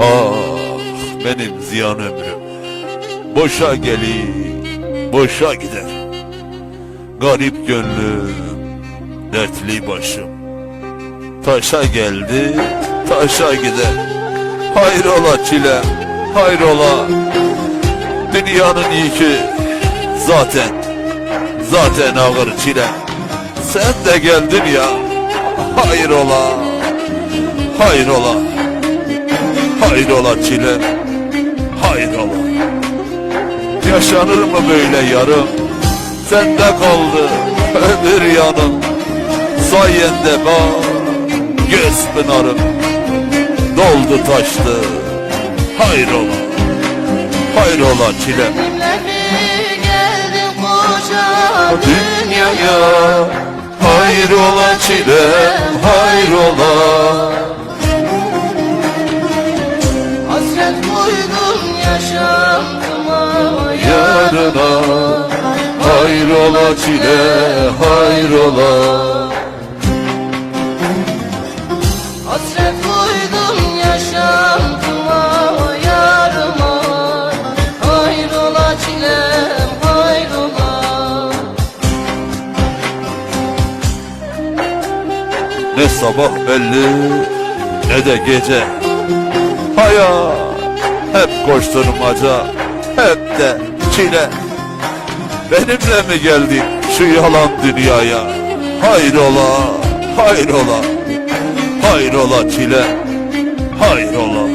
Ah benim ziyan ömrüm. Boşa gelir Boşa gider. Garip gönlüm Dertli başım. Taşa geldi Taşa gider. Hayrola çile Hayrola. Dünyanın yükü Zaten Zaten ağır çile Sen de geldin ya Hayrola Hayrola Hayrola çile? Hayrola Yaşanır mı böyle yarım Sende kaldı ömür yanım. Sayende bak Göz pınarım. Doldu taştı. Hayrola? Hayrola çile? Geldin koca Dünyaya. Hayrola çile? Hayrola yarına Hayrola çile hayrola Hasret koydum yaşamıma yarıma. Hayrola çilem hayrola Ne sabah belli ne de gece. Hayat hep koşturmaca hep de çile Benimle mi geldin şu yalan dünyaya? Hayrola hayrola Hayrola çile hayrola.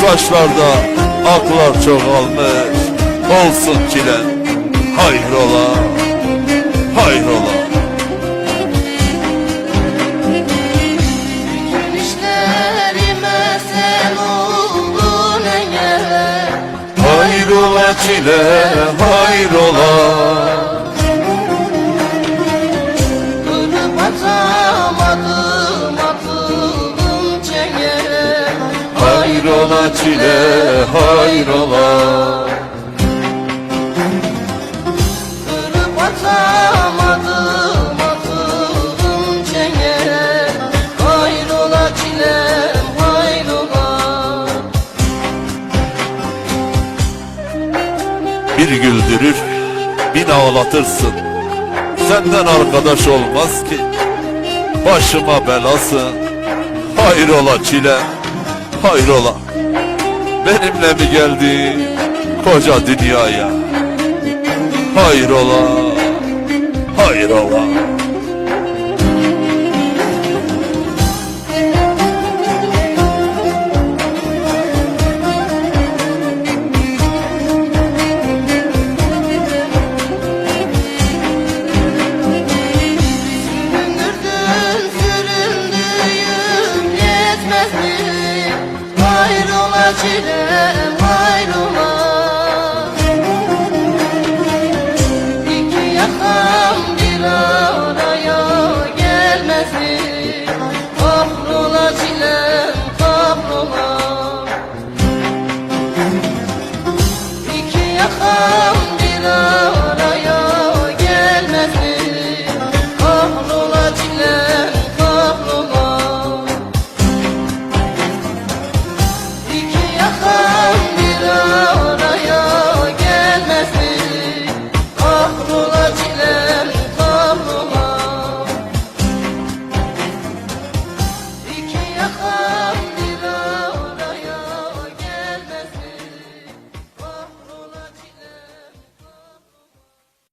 Saçlarda aklar çoğalmış Olsun çile hayrola Hayrola Çile hayrola? Ölüp atamadım atıldım çengele. Hayrola çile hayrola? Ölüp atamadım Bir güldürür bin ağlatırsın. Senden arkadaş olmaz ki Başıma belasın. Hayrola çile Hayrola. Benimle mi geldin koca dünyaya? Hayrola Hayrola